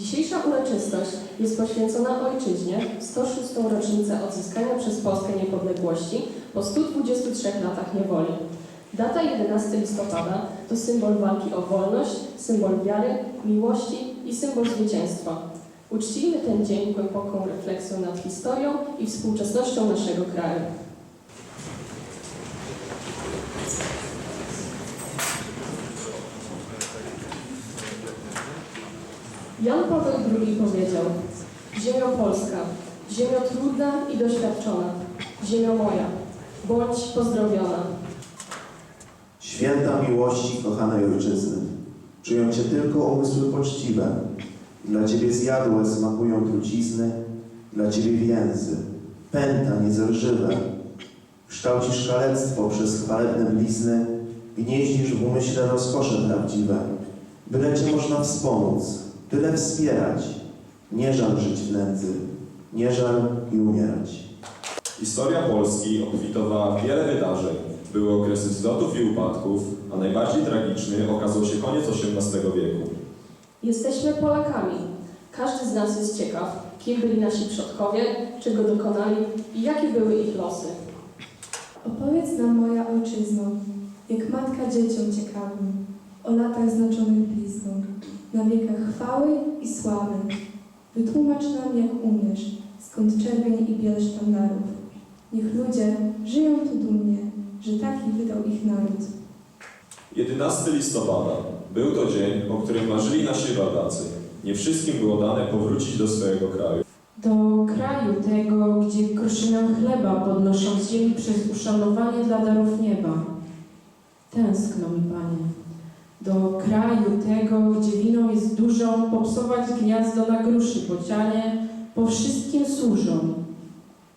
Dzisiejsza uroczystość jest poświęcona Ojczyźnie w 106. rocznicę odzyskania przez Polskę niepodległości po 123 latach niewoli. Data 11 listopada to symbol walki o wolność, symbol wiary, miłości i symbol zwycięstwa. Uczcijmy ten dzień głęboką refleksją nad historią i współczesnością naszego kraju. Jan Paweł II powiedział: Ziemio Polska, ziemio trudna i doświadczona, ziemio moja, bądź pozdrowiona. Święta miłości kochanej ojczyzny, czują Cię tylko umysły poczciwe. Dla Ciebie zjadłe smakują trucizny, dla Ciebie więzy, pęta niezerżywe. Kształcisz kalectwo przez chwalebne blizny, gnieździsz w umyśle rozkosze prawdziwe. Byle Cię można wspomóc, tyle wspierać. Nie żal żyć w nędzy, nie żal i umierać. Historia Polski obfitowała w wiele wydarzeń. Były okresy wzlotów i upadków, a najbardziej tragiczny okazał się koniec XVIII wieku. Jesteśmy Polakami. Każdy z nas jest ciekaw, kim byli nasi przodkowie, czego dokonali i jakie były ich losy. Opowiedz nam, moja ojczyzno, jak matka dzieciom ciekawym, o latach znaczonych blizną, na wiekach chwały i sławy. Wytłumacz nam, jak umiesz, skąd czerwień i biel sztandarów. Niech ludzie żyją tu dumnie, że taki wydał ich naród. 11 listopada. Był to dzień, o którym marzyli nasi rodacy. Nie wszystkim było dane powrócić do swojego kraju. Do kraju tego, gdzie kruszyną chleba podnoszą z ziemi przez uszanowanie dla darów nieba. Tęskno mi, Panie. Do kraju tego, gdzie winą jest dużą, popsować gniazdo na gruszy bocianie, po wszystkim służą.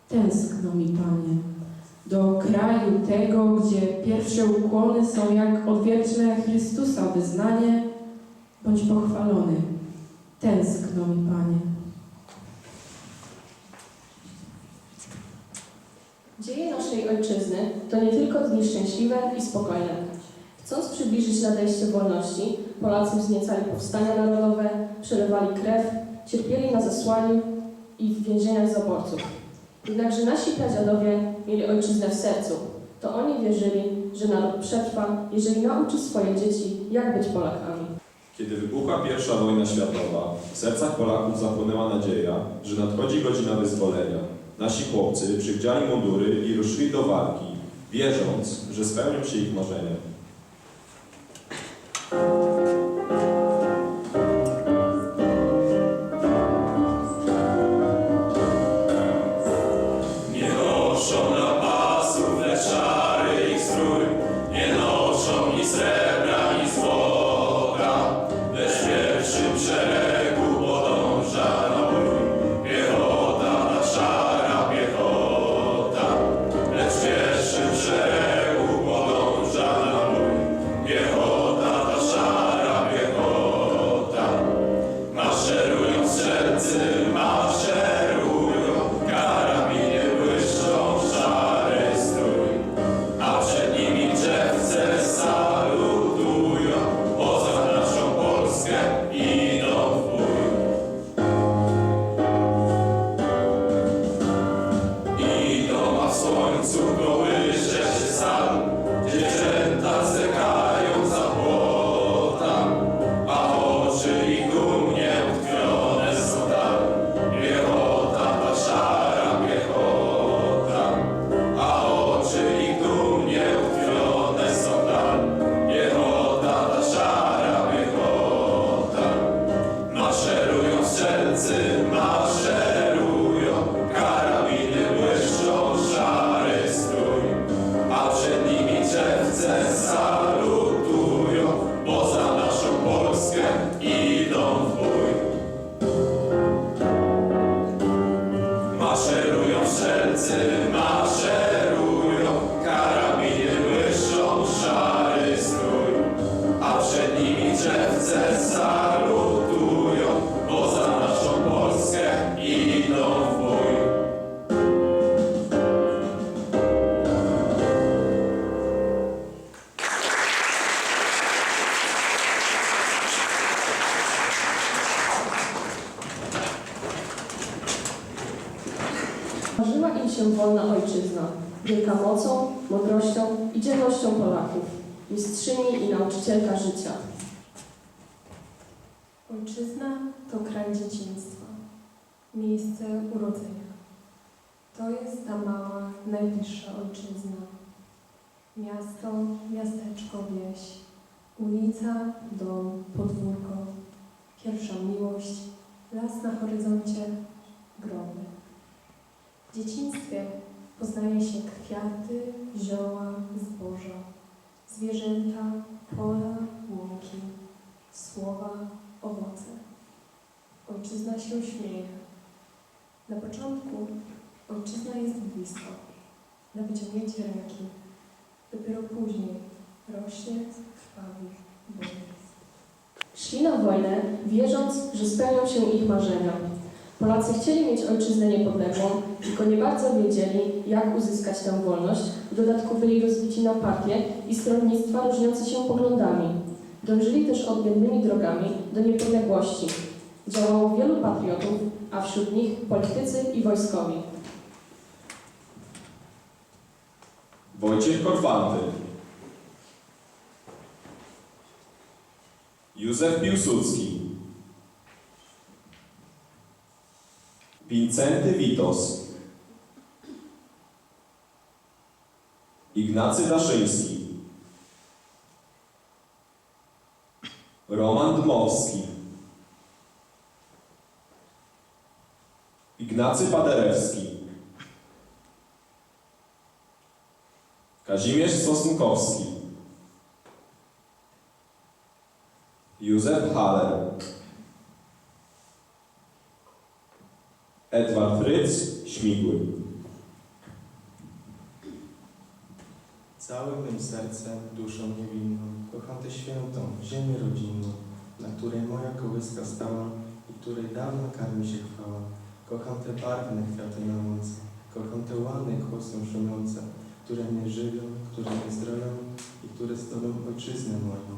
Tęskno mi, Panie. Do kraju tego, gdzie pierwsze ukłony są jak odwieczne Chrystusa wyznanie, bądź pochwalony. Tęskno mi, Panie. Dzieje naszej ojczyzny to nie tylko dni szczęśliwe i spokojne. Chcąc przybliżyć nadejście wolności, Polacy wzniecali powstania narodowe, przelewali krew, cierpieli na zesłaniu i w więzieniach zaborców. Jednakże nasi pradziadowie mieli ojczyznę w sercu. To oni wierzyli, że naród przetrwa, jeżeli nauczy swoje dzieci, jak być Polakami. Kiedy wybuchła pierwsza wojna światowa, w sercach Polaków zapłynęła nadzieja, że nadchodzi godzina wyzwolenia. Nasi chłopcy przywdziali mundury i ruszyli do walki, wierząc, że spełnią się ich marzenia. Nie a wolna ojczyzna, wielka mocą, mądrością i dzielnością Polaków, mistrzyni i nauczycielka życia. Ojczyzna to kraj dzieciństwa, miejsce urodzenia. To jest ta mała, najbliższa ojczyzna. Miasto, miasteczko, wieś, ulica, dom, podwórko, pierwsza miłość, las na horyzoncie, groby. W dzieciństwie poznaje się kwiaty, zioła, zboża, zwierzęta, pola, łąki, słowa, owoce. Ojczyzna się śmieje. Na początku ojczyzna jest blisko, na wyciągnięcie ręki. Dopiero później rośnie, krwawi, boli. Szli na wojnę, wierząc, że spełnią się ich marzenia. Polacy chcieli mieć ojczyznę niepodległą, tylko nie bardzo wiedzieli, jak uzyskać tę wolność. W dodatku byli rozbici na partie i stronnictwa różniące się poglądami. Dążyli też odmiennymi drogami do niepodległości. Działało wielu patriotów, a wśród nich politycy i wojskowi. Wojciech Korfanty, Józef Piłsudski, Wincenty Witos, Ignacy Daszyński, Roman Dmowski, Ignacy Paderewski, Kazimierz Sosnkowski, Józef Haller, Edward Fryc Śmigły. Całym mym sercem, duszą niewinną, kocham tę świętą, ziemię rodzinną, na której moja kołyska stała i której dawno karmi się chwała. Kocham te barwne kwiaty na łące, kocham te łany kłosem szumiące, które mnie żywią, które mnie zdrowią i które zdobią ojczyznę moją.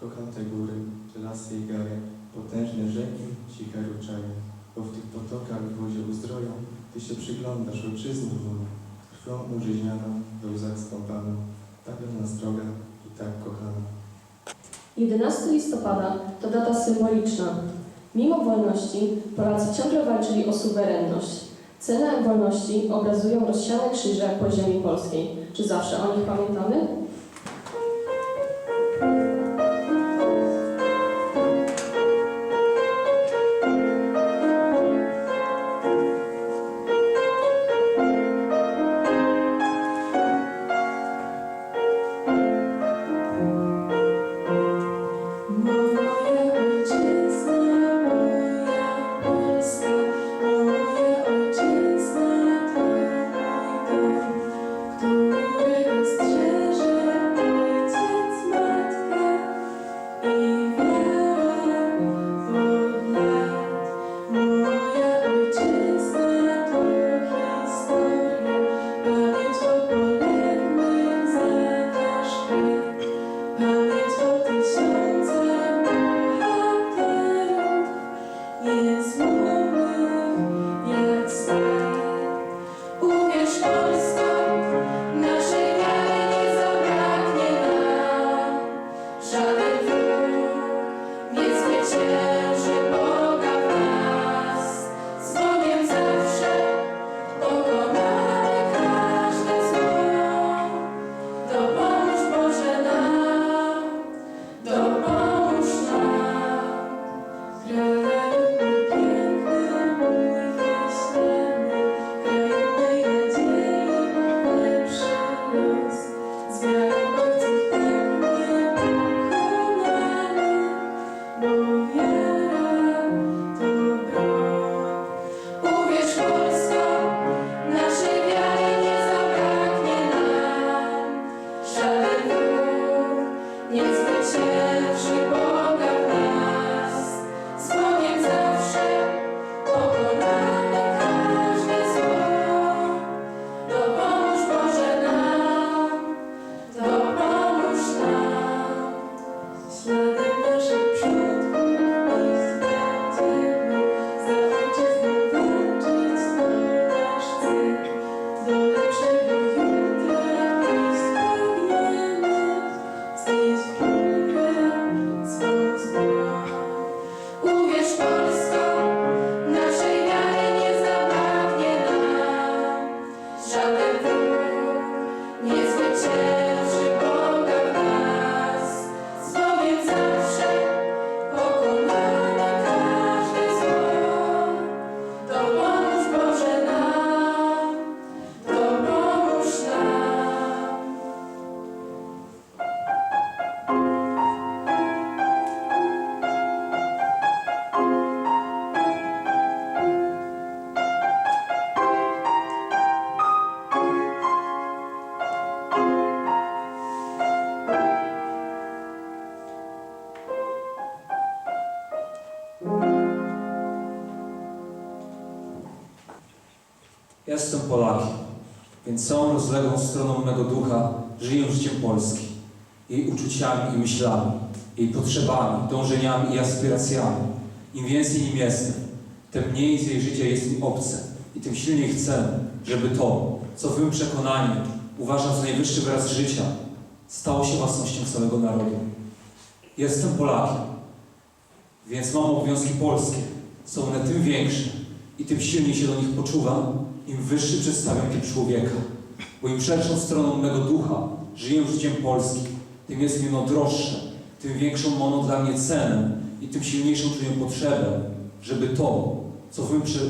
Kocham te góry, te lasy i gary, potężne rzeki, ciche ruczaje, bo w tych potokach wozie uzdroją, Ty się przyglądasz ojczyzny mojej, krwią użyźnianą, we łzach skąpaną, tak do nas droga i tak kochana. 11 listopada to data symboliczna. Mimo wolności Polacy ciągle walczyli o suwerenność. Cenę wolności obrazują rozsiane krzyże po ziemi polskiej. Czy zawsze o nich pamiętamy? Stroną mego ducha żyję życiem Polski, jej uczuciami i myślami, jej potrzebami, dążeniami i aspiracjami. Im więcej nim jestem, tym mniej z jej życia jest mi obce i tym silniej chcę, żeby to, co w mym przekonaniu uważam za najwyższy wyraz życia, stało się własnością całego narodu. Jestem Polakiem, więc mam obowiązki polskie. Są one tym większe i tym silniej się do nich poczuwam, im wyższy przedstawiam typ człowieka. Im szerszą stroną mego ducha żyję życiem polskim, tym jest mi ono droższe, tym większą ma ono dla mnie cenę i tym silniejszą czuję potrzebę, żeby to, co w mym przy...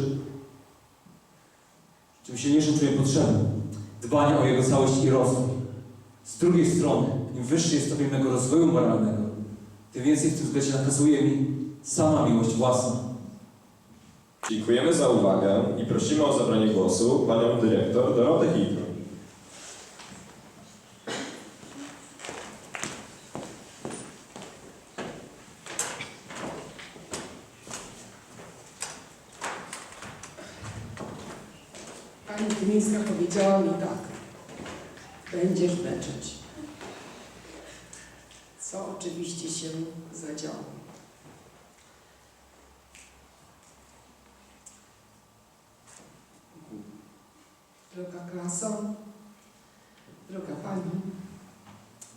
tym silniejszą czuję potrzebę dbania o jego całość i rozwój. Z drugiej strony, im wyższy jest stopień mego rozwoju moralnego, tym więcej w tym względzie nakazuje mi sama miłość własna. Dziękujemy za uwagę i prosimy o zabranie głosu panią dyrektor Dorotę Hitler. Pani Tymińska powiedziała mi tak. Będziesz beczeć. Co oczywiście się zadziało. Droga klaso, droga Pani,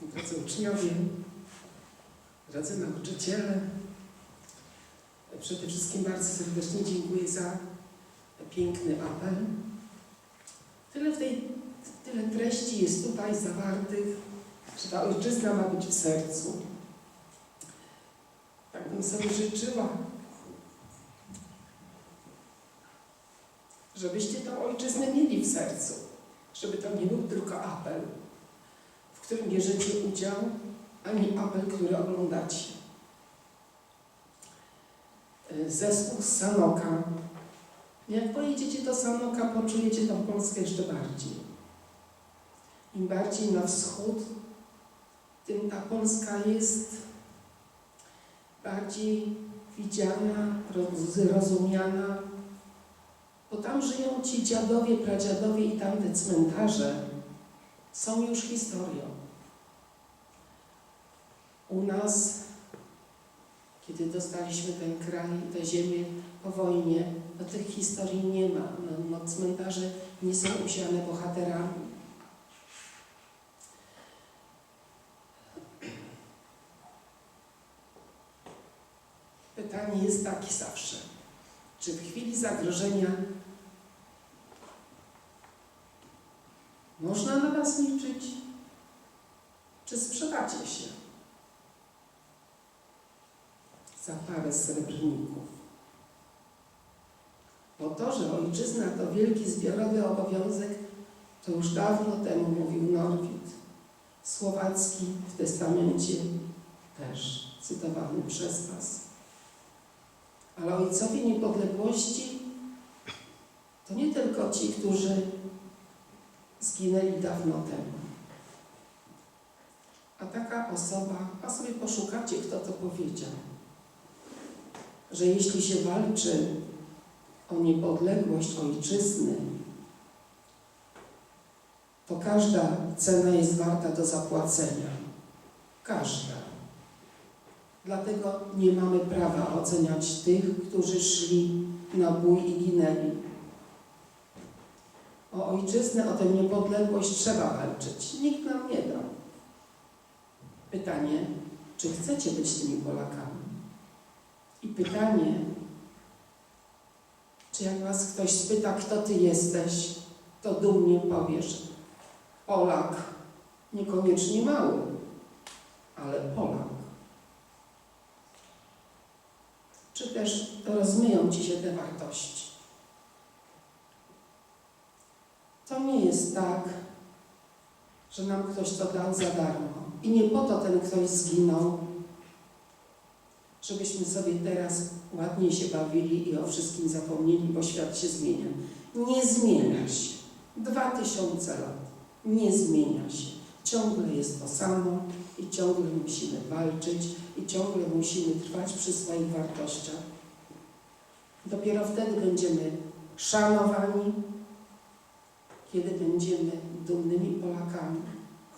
drodzy uczniowie, drodzy nauczyciele, przede wszystkim bardzo serdecznie dziękuję za piękny apel. Tyle w tej, tyle treści jest tutaj zawartych, że ta ojczyzna ma być w sercu. Tak bym sobie życzyła, żebyście tą ojczyznę mieli w sercu, żeby to nie był tylko apel, w którym bierzecie udział, ani apel, który oglądacie. Zespół z Sanoka jak pojedziecie do Sanoka, poczujecie tą Polskę jeszcze bardziej. Im bardziej na wschód, tym ta Polska jest bardziej widziana, zrozumiana, bo tam żyją ci dziadowie, pradziadowie i tamte cmentarze są już historią. U nas, kiedy dostaliśmy ten kraj, tę ziemię po wojnie, no tych historii nie ma. No, no, cmentarze nie są usiane bohaterami. Pytanie jest takie zawsze. Czy w chwili zagrożenia można na Was liczyć? Czy sprzedacie się za parę srebrników? Bo to, że ojczyzna to wielki zbiorowy obowiązek, to już dawno temu mówił Norwid. Słowacki w testamencie też cytowany przez Was. Ale ojcowie niepodległości to nie tylko ci, którzy zginęli dawno temu. A taka osoba, a sobie poszukacie, kto to powiedział, że jeśli się walczy o niepodległość ojczyzny, to każda cena jest warta do zapłacenia. Każda. Dlatego nie mamy prawa oceniać tych, którzy szli na bój i ginęli. O ojczyznę, o tę niepodległość trzeba walczyć. Nikt nam nie dał. Pytanie, czy chcecie być tymi Polakami? I pytanie, czy jak was ktoś spyta, kto ty jesteś, to dumnie powiesz, Polak, niekoniecznie mały, ale Polak. Czy też rozmyją ci się te wartości? To nie jest tak, że nam ktoś to dał za darmo. I nie po to ten ktoś zginął, żebyśmy sobie teraz ładnie się bawili i o wszystkim zapomnieli, bo świat się zmienia. Nie zmienia się. Dwa tysiące lat. Nie zmienia się. Ciągle jest to samo i ciągle musimy walczyć i ciągle musimy trwać przy swoich wartościach. Dopiero wtedy będziemy szanowani kiedy będziemy dumnymi Polakami,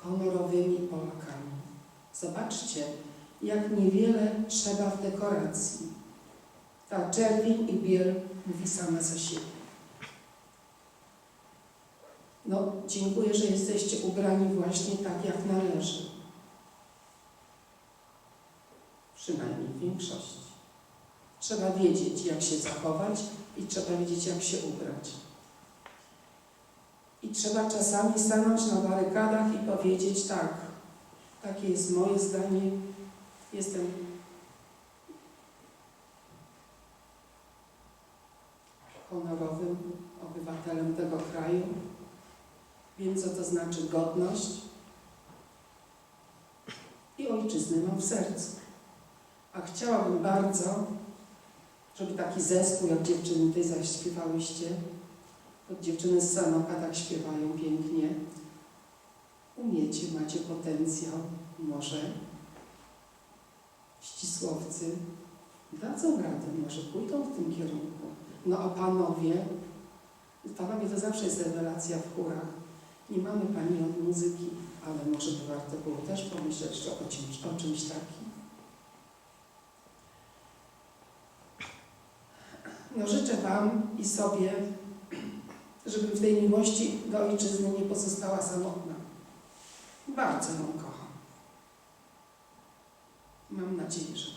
honorowymi Polakami. Zobaczcie, jak niewiele trzeba w dekoracji. Ta czerwień i biel mówi sama za siebie. No, dziękuję, że jesteście ubrani właśnie tak, jak należy. Przynajmniej w większości. Trzeba wiedzieć, jak się zachować i trzeba wiedzieć, jak się ubrać. I trzeba czasami stanąć na barykadach i powiedzieć tak, takie jest moje zdanie, jestem honorowym obywatelem tego kraju, wiem co to znaczy godność i ojczyznę mam w sercu. A chciałabym bardzo, żeby taki zespół, jak dziewczyny tutaj zaśpiewałyście, bo dziewczyny z Sanoka tak śpiewają pięknie, umiecie, macie potencjał, może ścisłowcy dadzą radę, może pójdą w tym kierunku. No a panowie, panowie to zawsze jest rewelacja w chórach. Nie mamy pani od muzyki, ale może by warto było też pomyśleć o czymś, o czymś takim. No życzę Wam i sobie, żeby w tej miłości do ojczyzny nie pozostała samotna. Bardzo ją kocham. Mam nadzieję, że